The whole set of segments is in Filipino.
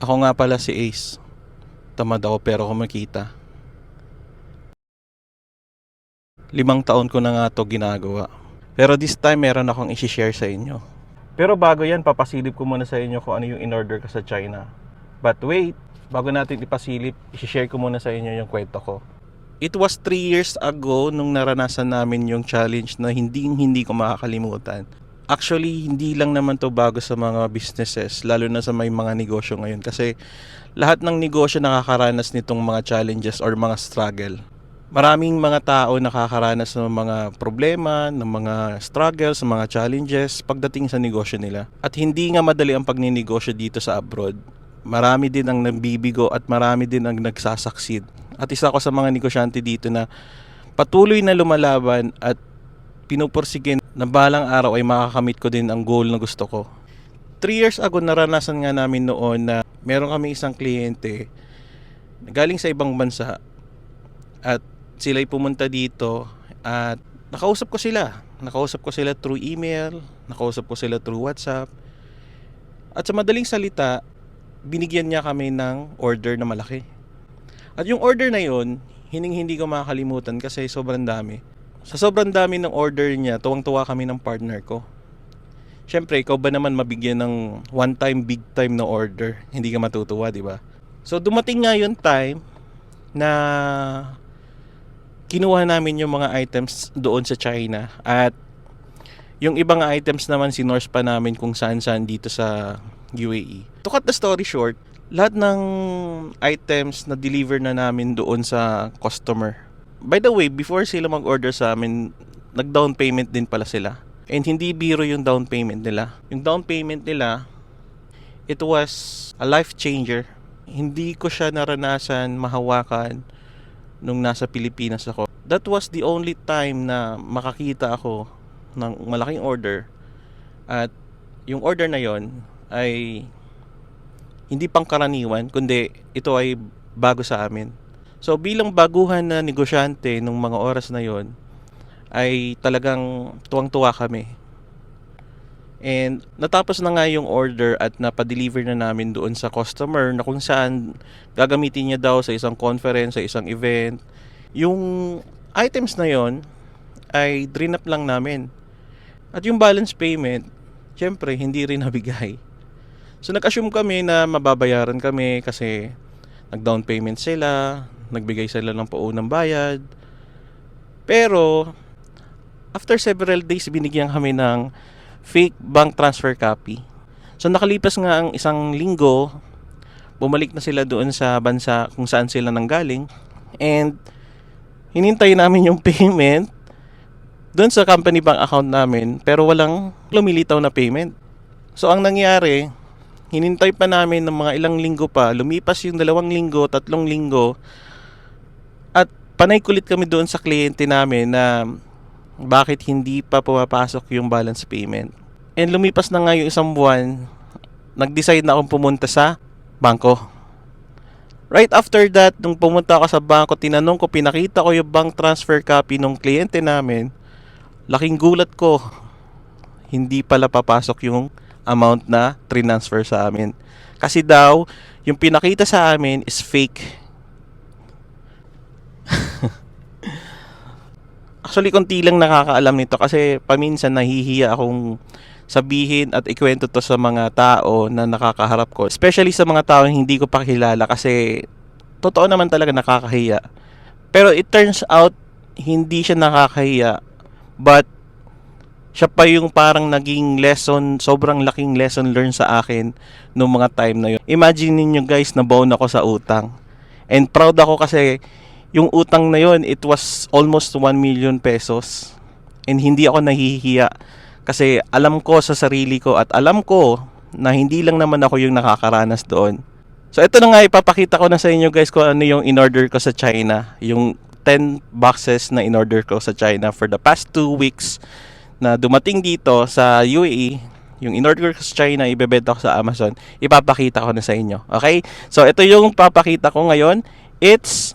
Ako nga pala si Ace. Tamad ako pero kumikita. Limang taon ko na nga to ginagawa. Pero this time meron akong isi-share sa inyo. Pero bago yan, papasilip ko muna sa inyo kung ano yung in-order ko sa China. But wait, bago natin ipasilip, isi-share ko muna sa inyo yung kwento ko. It was 3 years ago nung naranasan namin yung challenge na hindi hindi ko makakalimutan. Actually, hindi lang naman to bago sa mga businesses, lalo na sa may mga negosyo ngayon. Kasi lahat ng negosyo nakakaranas nitong mga challenges or mga struggle. Maraming mga tao nakakaranas ng mga problema, ng mga struggles, mga challenges pagdating sa negosyo nila. At hindi nga madali ang pagninegosyo dito sa abroad. Marami din ang nabibigo at marami din ang nagsasucceed. At isa ko sa mga negosyante dito na patuloy na lumalaban at pinupursige na balang araw ay makakamit ko din ang goal na gusto ko. 3 years ago naranasan nga namin noon na meron kami isang kliyente galing sa ibang bansa at sila'y pumunta dito at nakausap ko sila. Nakausap ko sila through email, nakausap ko sila through WhatsApp. At sa madaling salita, binigyan niya kami ng order na malaki. At yung order na yon, hining hindi ko makakalimutan kasi sobrang dami. Sa sobrang dami ng order niya, tuwang-tuwa kami ng partner ko. Siyempre, ikaw ba naman mabigyan ng one time, big time na order? Hindi ka matutuwa, di ba? So, dumating nga yung time na kinuha namin yung mga items doon sa China at yung ibang items naman sinorse pa namin kung saan-saan dito sa UAE. To cut the story short, lahat ng items na deliver na namin doon sa customer. By the way, before sila mag-order sa amin, nag-down payment din pala sila. And hindi biro yung down payment nila. Yung down payment nila, it was a life changer. Hindi ko siya naranasan mahawakan nung nasa Pilipinas ako. That was the only time na makakita ako ng malaking order at yung order na yon ay hindi pangkaraniwan kundi ito ay bago sa amin. So bilang baguhan na negosyante nung mga oras na yon ay talagang tuwang-tuwa kami. And natapos na nga yung order at napa-deliver na namin doon sa customer na kung saan gagamitin niya daw sa isang conference, sa isang event. Yung items na yon ay drain up lang namin. At yung balance payment, syempre hindi rin nabigay. So nag-assume kami na mababayaran kami kasi nag-down payment sila, nagbigay sila ng paunang bayad. Pero after several days binigyan kami ng fake bank transfer copy. So nakalipas nga ang isang linggo, bumalik na sila doon sa bansa kung saan sila nanggaling and hinintay namin yung payment doon sa company bank account namin pero walang lumilitaw na payment. So ang nangyari, hinintay pa namin ng mga ilang linggo pa, lumipas yung dalawang linggo, tatlong linggo panay kulit kami doon sa kliyente namin na bakit hindi pa pumapasok yung balance payment. And lumipas na nga yung isang buwan, nag-decide na akong pumunta sa bangko. Right after that, nung pumunta ako sa bangko, tinanong ko, pinakita ko yung bank transfer copy ng kliyente namin. Laking gulat ko, hindi pala papasok yung amount na transfer sa amin. Kasi daw, yung pinakita sa amin is fake. Actually, konti lang nakakaalam nito kasi paminsan nahihiya akong sabihin at ikwento to sa mga tao na nakakaharap ko. Especially sa mga tao hindi ko pa kilala kasi totoo naman talaga nakakahiya. Pero it turns out, hindi siya nakakahiya. But, siya pa yung parang naging lesson, sobrang laking lesson learned sa akin noong mga time na yun. Imagine niyo guys, nabaon ako sa utang. And proud ako kasi yung utang na yon it was almost 1 million pesos. And hindi ako nahihiya kasi alam ko sa sarili ko at alam ko na hindi lang naman ako yung nakakaranas doon. So ito na nga ipapakita ko na sa inyo guys kung ano yung in-order ko sa China. Yung 10 boxes na in-order ko sa China for the past 2 weeks na dumating dito sa UAE. Yung in-order ko sa China, ibebenta ko sa Amazon. Ipapakita ko na sa inyo. Okay? So ito yung papakita ko ngayon. It's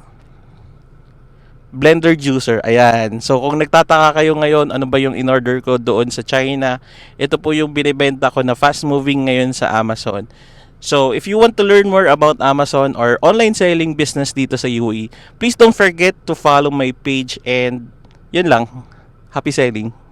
blender juicer. Ayan. So kung nagtataka kayo ngayon ano ba yung in-order ko doon sa China, ito po yung binibenta ko na fast moving ngayon sa Amazon. So, if you want to learn more about Amazon or online selling business dito sa UAE, please don't forget to follow my page and yun lang. Happy selling!